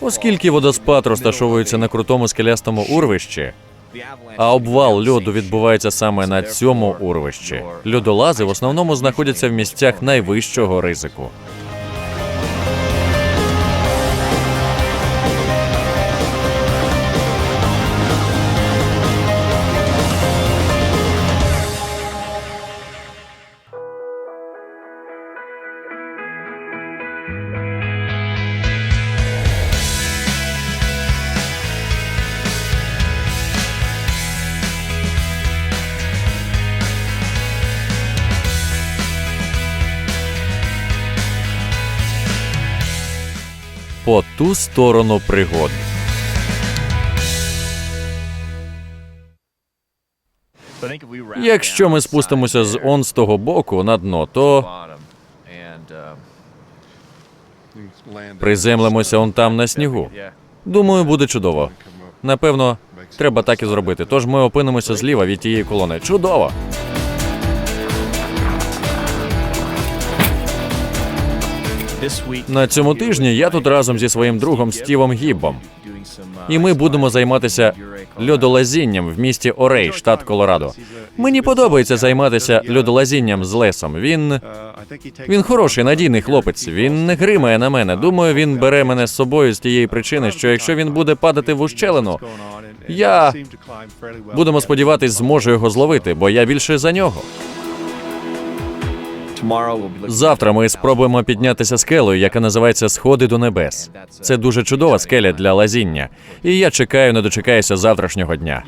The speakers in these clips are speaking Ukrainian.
Оскільки водоспад розташовується на крутому скелястому урвищі, а обвал льоду відбувається саме на цьому урвищі, льодолази в основному знаходяться в місцях найвищого ризику. По ту сторону пригод. Якщо ми спустимося з он з того боку на дно, то приземлимося он там на снігу. Думаю, буде чудово. Напевно, треба так і зробити. Тож ми опинимося зліва від тієї колони. Чудово! На цьому тижні я тут разом зі своїм другом Стівом Гіббом. І ми будемо займатися льодолазінням в місті Орей, штат Колорадо. Мені подобається займатися льодолазінням з Лесом. Він він хороший, надійний хлопець. Він не гримає на мене. Думаю, він бере мене з собою з тієї причини, що якщо він буде падати в ущелину, я будемо сподіватись, зможу його зловити, бо я більше за нього. Завтра ми спробуємо піднятися скелею, яка називається Сходи до небес. Це дуже чудова скеля для лазіння, і я чекаю, не дочекаюся завтрашнього дня.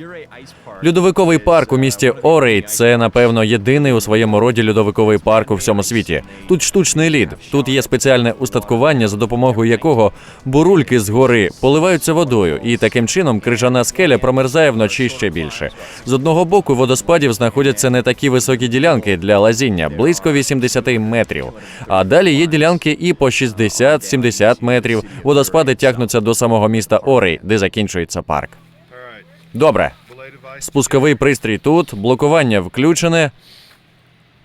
Льодовиковий парк у місті Орей це, напевно, єдиний у своєму роді льодовиковий парк у всьому світі. Тут штучний лід, тут є спеціальне устаткування, за допомогою якого бурульки з гори поливаються водою, і таким чином крижана скеля промерзає вночі ще більше. З одного боку водоспадів знаходяться не такі високі ділянки для лазіння, близько 80 метрів. А далі є ділянки і по 60-70 метрів. Водоспади тягнуться до самого міста Орей, де закінчується парк. Добре. Спусковий пристрій тут, блокування включене.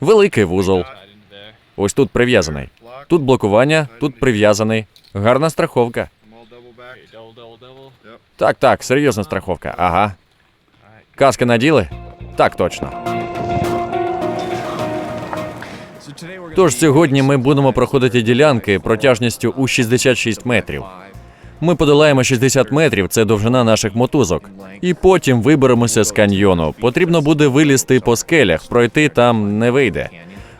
Великий вузол. Ось тут прив'язаний. Тут блокування, тут прив'язаний. Гарна страховка. Так, так, серйозна страховка. Ага. Каски наділи? Так, точно. Тож сьогодні ми будемо проходити ділянки протяжністю у 66 метрів. Ми подолаємо 60 метрів, це довжина наших мотузок. І потім виберемося з каньйону. Потрібно буде вилізти по скелях, пройти там не вийде.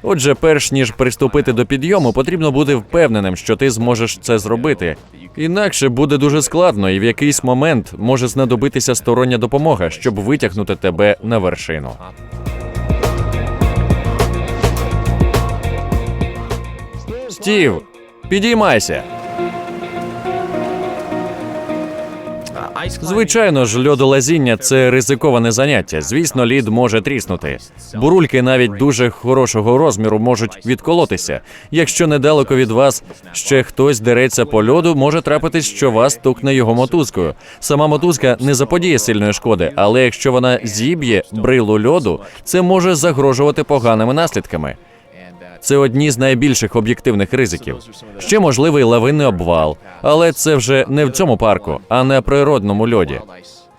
Отже, перш ніж приступити до підйому, потрібно бути впевненим, що ти зможеш це зробити. Інакше буде дуже складно, і в якийсь момент може знадобитися стороння допомога, щоб витягнути тебе на вершину. Стів, підіймайся. Звичайно ж, льодолазіння це ризиковане заняття. Звісно, лід може тріснути. Бурульки навіть дуже хорошого розміру можуть відколотися. Якщо недалеко від вас ще хтось дереться по льоду, може трапитись, що вас стукне його мотузкою. Сама мотузка не заподіє сильної шкоди, але якщо вона зіб'є брилу льоду, це може загрожувати поганими наслідками. Це одні з найбільших об'єктивних ризиків. Ще можливий лавинний обвал, але це вже не в цьому парку, а на природному льоді.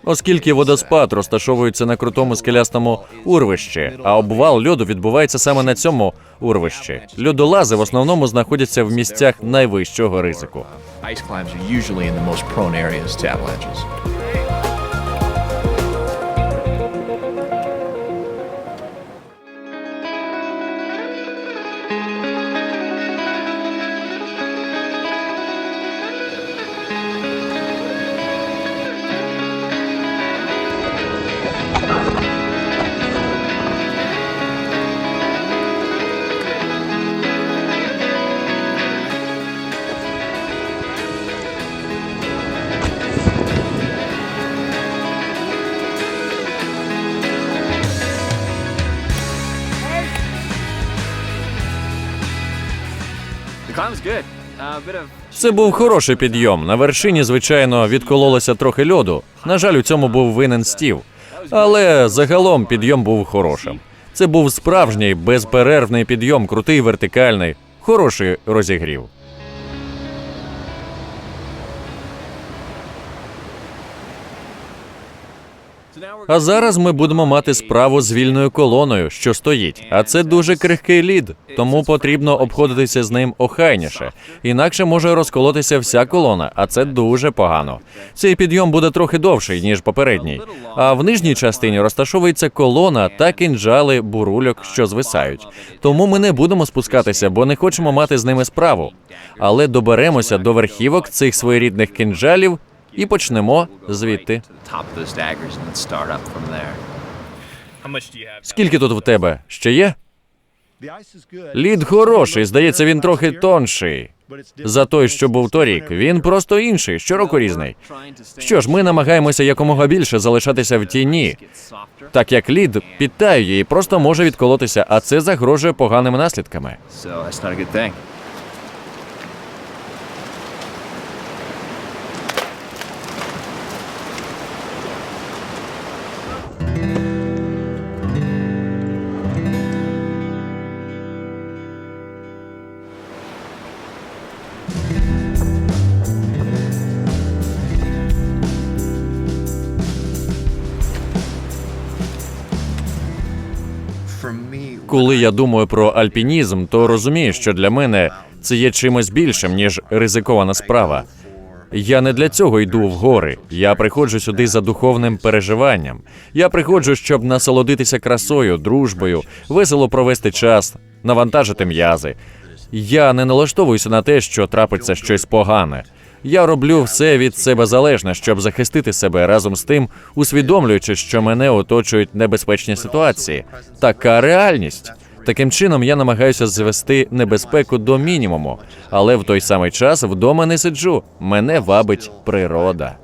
Оскільки водоспад розташовується на крутому скелястому урвищі, а обвал льоду відбувається саме на цьому урвищі. Льодолази в основному знаходяться в місцях найвищого ризику. Це був хороший підйом. На вершині, звичайно, відкололося трохи льоду. На жаль, у цьому був винен стів. Але загалом підйом був хорошим. Це був справжній безперервний підйом, крутий, вертикальний, хороший розігрів. А зараз ми будемо мати справу з вільною колоною, що стоїть. А це дуже крихкий лід, тому потрібно обходитися з ним охайніше. Інакше може розколотися вся колона, а це дуже погано. Цей підйом буде трохи довший ніж попередній. А в нижній частині розташовується колона та кинджали бурульок, що звисають. Тому ми не будемо спускатися, бо не хочемо мати з ними справу. Але доберемося до верхівок цих своєрідних кинджалів і почнемо звідти. Скільки тут в тебе? Ще є? Лід хороший, здається, він трохи тонший. За той, що був торік, він просто інший, щороку різний. Що ж, ми намагаємося якомога більше залишатися в тіні, так як лід підтаює і просто може відколотися, а це загрожує поганими наслідками. Коли я думаю про альпінізм, то розумію, що для мене це є чимось більшим, ніж ризикована справа. Я не для цього йду в гори. Я приходжу сюди за духовним переживанням. Я приходжу, щоб насолодитися красою, дружбою, весело провести час, навантажити м'язи. Я не налаштовуюся на те, що трапиться щось погане. Я роблю все від себе залежне, щоб захистити себе разом з тим, усвідомлюючи, що мене оточують небезпечні ситуації. Така реальність. Таким чином я намагаюся звести небезпеку до мінімуму, але в той самий час вдома не сиджу. Мене вабить природа.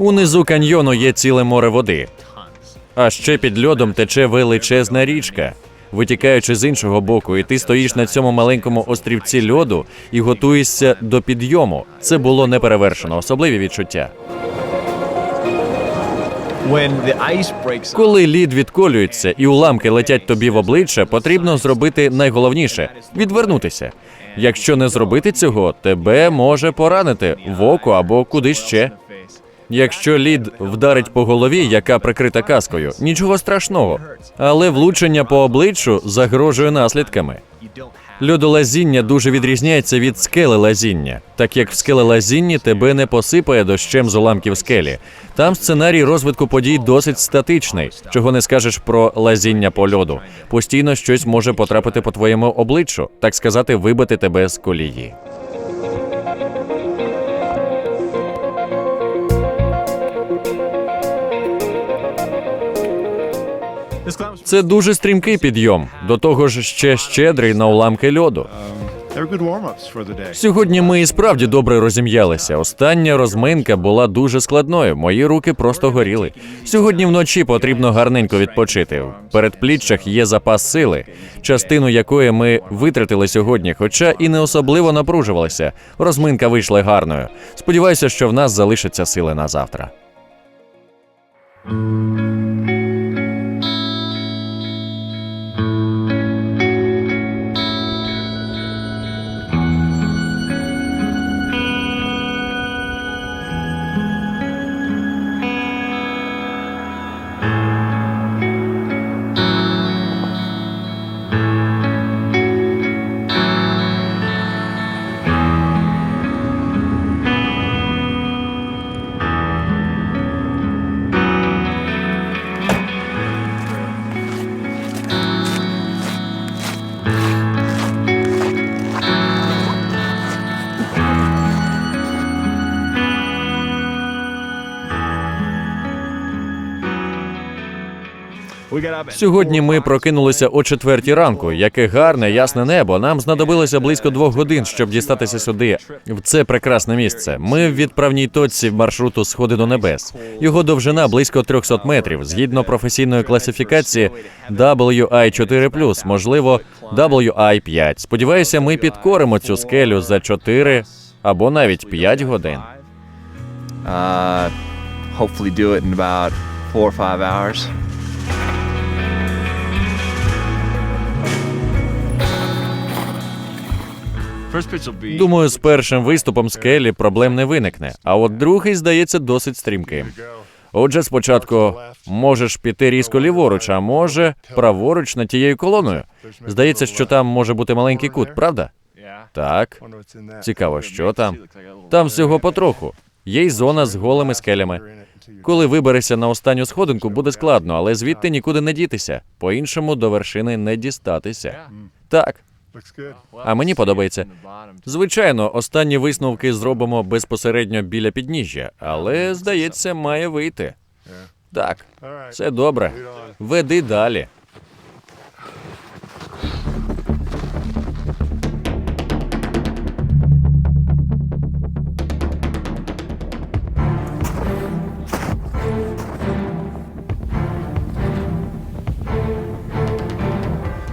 Унизу каньйону є ціле море води. А ще під льодом тече величезна річка. Витікаючи з іншого боку, і ти стоїш на цьому маленькому острівці льоду і готуєшся до підйому. Це було неперевершено, особливі відчуття. Коли лід відколюється і уламки летять тобі в обличчя, потрібно зробити найголовніше відвернутися. Якщо не зробити цього, тебе може поранити в око або куди ще. Якщо лід вдарить по голові, яка прикрита каскою, нічого страшного. Але влучення по обличчю загрожує наслідками. Льодолазіння дуже відрізняється від скелелазіння, так як в скелелазінні тебе не посипає дощем з уламків скелі. Там сценарій розвитку подій досить статичний, чого не скажеш про лазіння по льоду. Постійно щось може потрапити по твоєму обличчю, так сказати, вибити тебе з колії. Це дуже стрімкий підйом, до того ж ще щедрий на уламки льоду. Сьогодні ми і справді добре розім'ялися. Остання розминка була дуже складною. Мої руки просто горіли. Сьогодні вночі потрібно гарненько відпочити. В передпліччях є запас сили, частину якої ми витратили сьогодні, хоча і не особливо напружувалися. Розминка вийшла гарною. Сподіваюся, що в нас залишаться сили на завтра. Сьогодні ми прокинулися о четвертій ранку. Яке гарне, ясне небо. Нам знадобилося близько двох годин, щоб дістатися сюди, в це прекрасне місце. Ми в відправній точці маршруту Сходи до небес. Його довжина близько 300 метрів. Згідно професійної класифікації WI4+, можливо, WI5. Сподіваюся, ми підкоримо цю скелю за 4 або навіть 5 годин. Uh, hopefully do it in about four or five hours. Думаю, з першим виступом скелі проблем не виникне, а от другий здається досить стрімким. Отже, спочатку можеш піти різко ліворуч, а може праворуч над тією колоною. Здається, що там може бути маленький кут, правда? Так. Цікаво, що там. Там всього потроху. Є й зона з голими скелями. Коли виберешся на останню сходинку, буде складно, але звідти нікуди не дітися. По-іншому до вершини не дістатися. Так, а мені подобається. Звичайно, останні висновки зробимо безпосередньо біля підніжжя, але здається, має вийти. Так, все добре. Веди далі.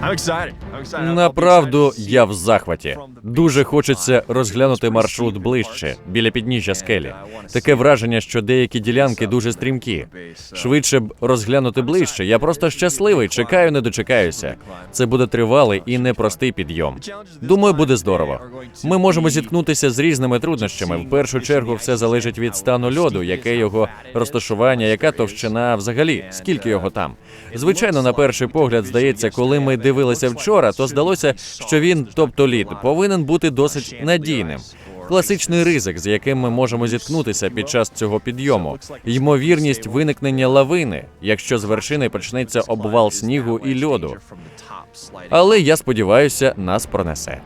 I'm excited. Направду, я в захваті. Дуже хочеться розглянути маршрут ближче, біля підніжжя скелі. Таке враження, що деякі ділянки дуже стрімкі. Швидше б розглянути ближче. Я просто щасливий, чекаю, не дочекаюся. Це буде тривалий і непростий підйом. Думаю, буде здорово. Ми можемо зіткнутися з різними труднощами. В першу чергу, все залежить від стану льоду, яке його розташування, яка товщина взагалі, скільки його там. Звичайно, на перший погляд здається, коли ми дивилися вчора, то здалося, що він, тобто лід, повинен бути досить надійним. Класичний ризик, з яким ми можемо зіткнутися під час цього підйому, ймовірність виникнення лавини, якщо з вершини почнеться обвал снігу і льоду. Але я сподіваюся, нас пронесе.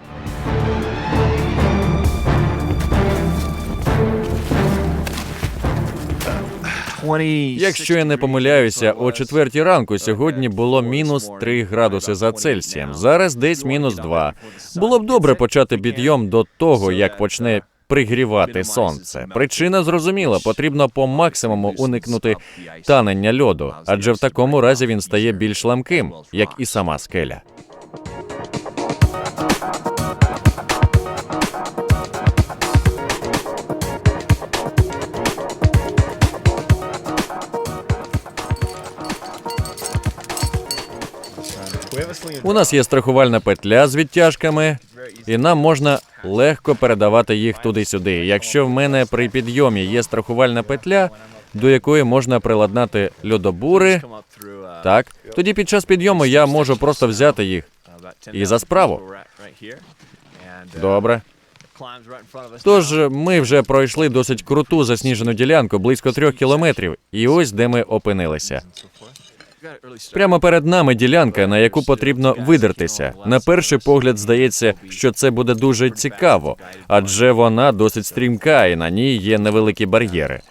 Якщо я не помиляюся, о четвертій ранку сьогодні було мінус 3 градуси за Цельсієм. Зараз десь мінус 2. Було б добре почати підйом до того, як почне пригрівати сонце. Причина зрозуміла, потрібно по максимуму уникнути танення льоду, адже в такому разі він стає більш ламким, як і сама скеля. У нас є страхувальна петля з відтяжками, і нам можна легко передавати їх туди-сюди. Якщо в мене при підйомі є страхувальна петля, до якої можна приладнати льодобури, так тоді під час підйому я можу просто взяти їх. І за справу. Добре. Тож ми вже пройшли досить круту засніжену ділянку, близько трьох кілометрів, і ось де ми опинилися. Прямо перед нами ділянка, на яку потрібно видертися. На перший погляд здається, що це буде дуже цікаво, адже вона досить стрімка, і на ній є невеликі бар'єри.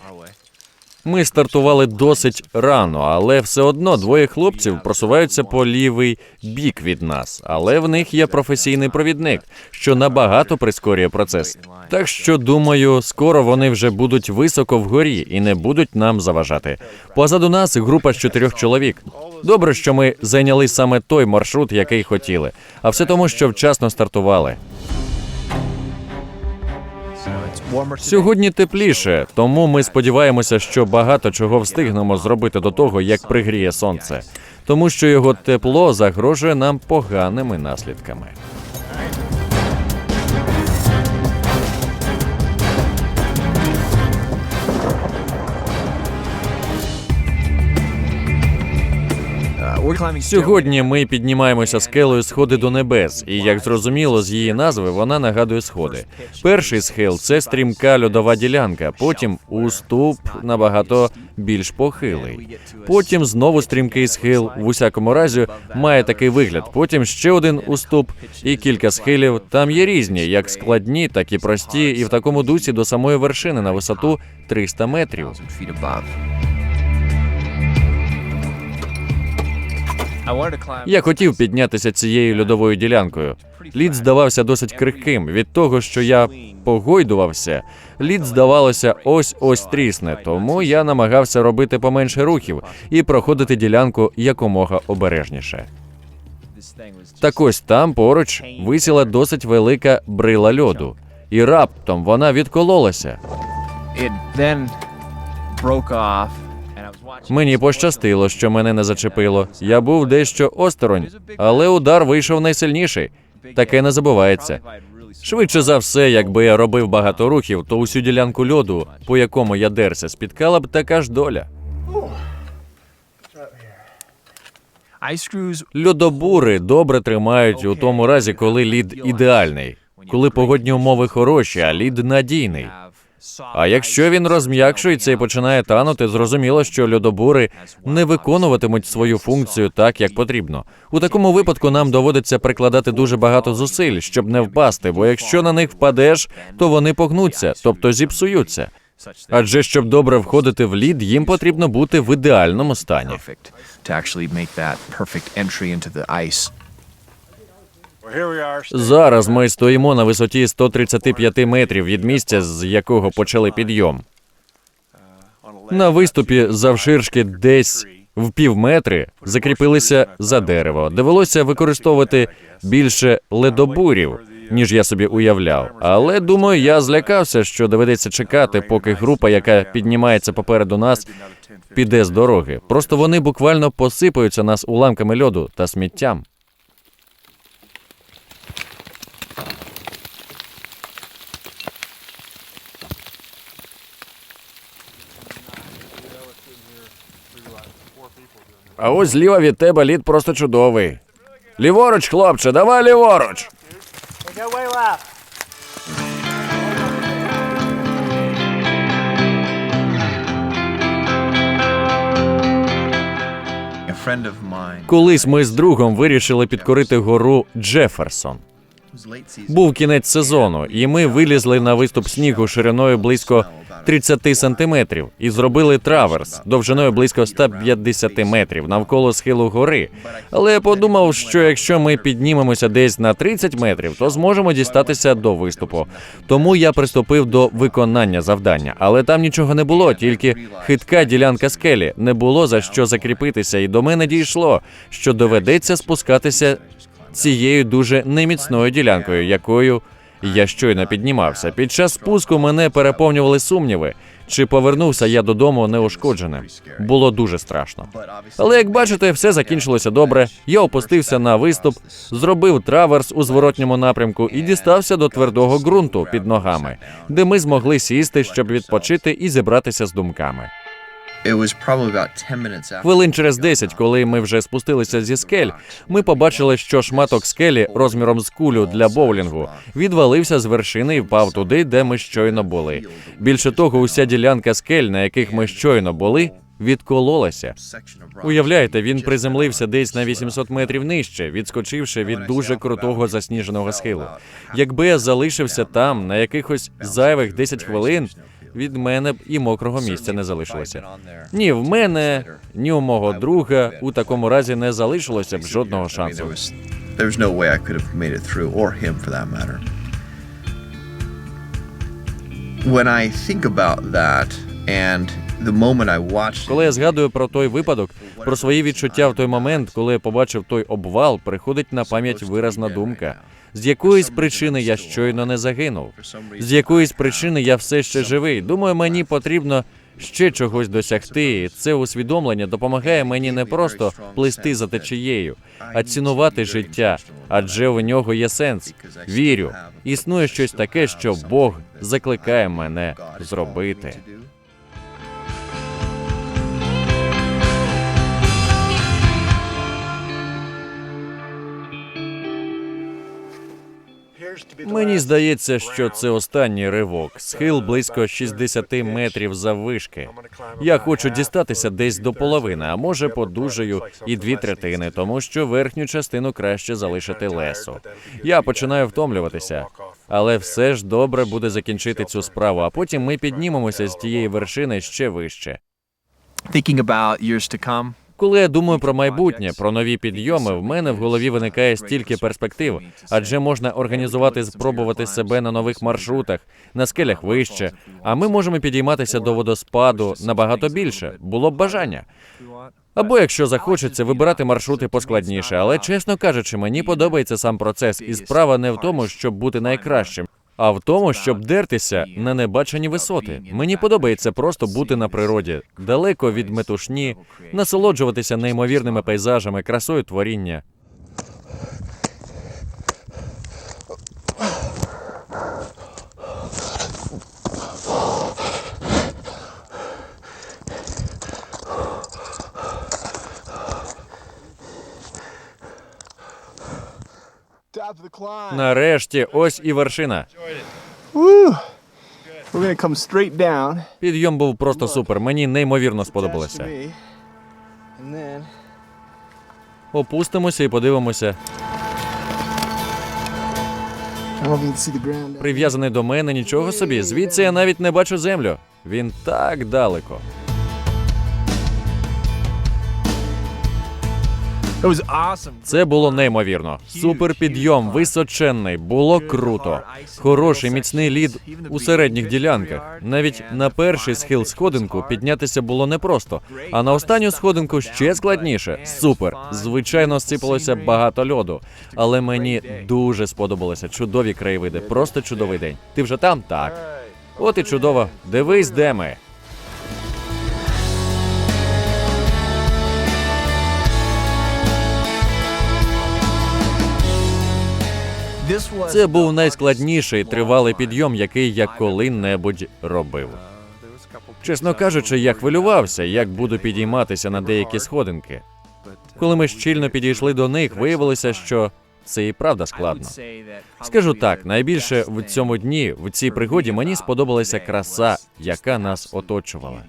Ми стартували досить рано, але все одно двоє хлопців просуваються по лівий бік від нас. Але в них є професійний провідник, що набагато прискорює процес. Так що думаю, скоро вони вже будуть високо вгорі і не будуть нам заважати. Позаду нас група з чотирьох чоловік. Добре, що ми зайняли саме той маршрут, який хотіли, а все тому, що вчасно стартували. Сьогодні тепліше, тому ми сподіваємося, що багато чого встигнемо зробити до того, як пригріє сонце, тому що його тепло загрожує нам поганими наслідками. Сьогодні ми піднімаємося скелею сходи до небес, і як зрозуміло з її назви, вона нагадує сходи. Перший схил це стрімка льодова ділянка, потім уступ набагато більш похилий. Потім знову стрімкий схил. В усякому разі має такий вигляд. Потім ще один уступ і кілька схилів. Там є різні, як складні, так і прості, і в такому дусі до самої вершини на висоту 300 метрів. Я хотів піднятися цією льодовою ділянкою. Лід здавався досить крихким. Від того, що я погойдувався, лід здавалося ось ось трісне, тому я намагався робити поменше рухів і проходити ділянку якомога обережніше. Так ось там поруч висіла досить велика брила льоду, і раптом вона відкололася. It then broke off, Мені пощастило, що мене не зачепило. Я був дещо осторонь, але удар вийшов найсильніший. Таке не забувається. Швидше за все, якби я робив багато рухів, то усю ділянку льоду, по якому я дерся, спіткала б така ж доля. Льодобури добре тримають у тому разі, коли лід ідеальний, коли погодні умови хороші, а лід надійний. А якщо він розм'якшується і починає танути, зрозуміло, що льодобури не виконуватимуть свою функцію так, як потрібно. У такому випадку нам доводиться прикладати дуже багато зусиль, щоб не впасти, бо якщо на них впадеш, то вони погнуться, тобто зіпсуються. Адже щоб добре входити в лід, їм потрібно бути в ідеальному стані. Зараз ми стоїмо на висоті 135 метрів від місця, з якого почали підйом. На виступі завширшки десь в півметри закріпилися за дерево. Довелося використовувати більше ледобурів, ніж я собі уявляв. Але думаю, я злякався, що доведеться чекати, поки група, яка піднімається попереду нас, піде з дороги. Просто вони буквально посипаються нас уламками льоду та сміттям. А ось зліва від тебе лід просто чудовий. Ліворуч, хлопче, давай ліворуч. Колись ми з другом вирішили підкорити гору Джеферсон. Був кінець сезону, і ми вилізли на виступ снігу шириною близько 30 сантиметрів і зробили траверс довжиною близько 150 метрів навколо схилу гори. Але я подумав, що якщо ми піднімемося десь на 30 метрів, то зможемо дістатися до виступу. Тому я приступив до виконання завдання. Але там нічого не було, тільки хитка ділянка скелі. Не було за що закріпитися, і до мене дійшло, що доведеться спускатися цією дуже неміцною ділянкою, якою я щойно піднімався. Під час спуску мене переповнювали сумніви, чи повернувся я додому неушкодженим. Було дуже страшно. Але як бачите, все закінчилося добре. Я опустився на виступ, зробив траверс у зворотньому напрямку і дістався до твердого ґрунту під ногами, де ми змогли сісти, щоб відпочити і зібратися з думками. Хвилин через 10, коли ми вже спустилися зі скель, ми побачили, що шматок скелі розміром з кулю для боулінгу відвалився з вершини і впав туди, де ми щойно були. Більше того, уся ділянка скель, на яких ми щойно були, відкололася. Уявляєте, він приземлився десь на 800 метрів нижче, відскочивши від дуже крутого засніженого схилу. Якби я залишився там на якихось зайвих 10 хвилин, від мене б і мокрого місця не залишилося. Ні, в мене, ні у мого друга у такому разі не залишилося б жодного шансу. When I think about that and Коли я згадую про той випадок, про свої відчуття в той момент, коли я побачив той обвал, приходить на пам'ять виразна думка. З якоїсь причини я щойно не загинув. З якоїсь причини я все ще живий. Думаю, мені потрібно ще чогось досягти. Це усвідомлення допомагає мені не просто плисти за течією, а цінувати життя, адже в нього є сенс. Вірю, існує щось таке, що Бог закликає мене зробити. Мені здається, що це останній ривок. Схил близько 60 метрів заввишки. Я хочу дістатися десь до половини, а може подужаю і дві третини, тому що верхню частину краще залишити лесу. Я починаю втомлюватися, але все ж добре буде закінчити цю справу. А потім ми піднімемося з тієї вершини ще вище. thinking about years to come. Коли я думаю про майбутнє, про нові підйоми, в мене в голові виникає стільки перспектив, адже можна організувати, спробувати себе на нових маршрутах, на скелях вище. А ми можемо підійматися до водоспаду набагато більше. Було б бажання. Або якщо захочеться вибирати маршрути поскладніше, але чесно кажучи, мені подобається сам процес, і справа не в тому, щоб бути найкращим, а в тому, щоб дертися на небачені висоти. Мені подобається просто бути на природі, далеко від метушні, насолоджуватися неймовірними пейзажами, красою творіння. Нарешті, ось і вершина. Підйом був просто супер. Мені неймовірно сподобалося. Опустимося і подивимося. Прив'язаний до мене нічого собі. Звідси я навіть не бачу землю. Він так далеко. Це було неймовірно. Супер підйом, височенний, було круто. Хороший міцний лід у середніх ділянках. Навіть на перший схил сходинку піднятися було непросто, а на останню сходинку ще складніше. Супер. Звичайно, сипалося багато льоду, але мені дуже сподобалися чудові краєвиди. Просто чудовий день. Ти вже там? Так. От і чудово. Дивись, де ми. Це був найскладніший тривалий підйом, який я коли-небудь робив. Чесно кажучи, я хвилювався, як буду підійматися на деякі сходинки. Коли ми щільно підійшли до них, виявилося, що це і правда складно. Скажу так, найбільше в цьому дні, в цій пригоді, мені сподобалася краса, яка нас оточувала.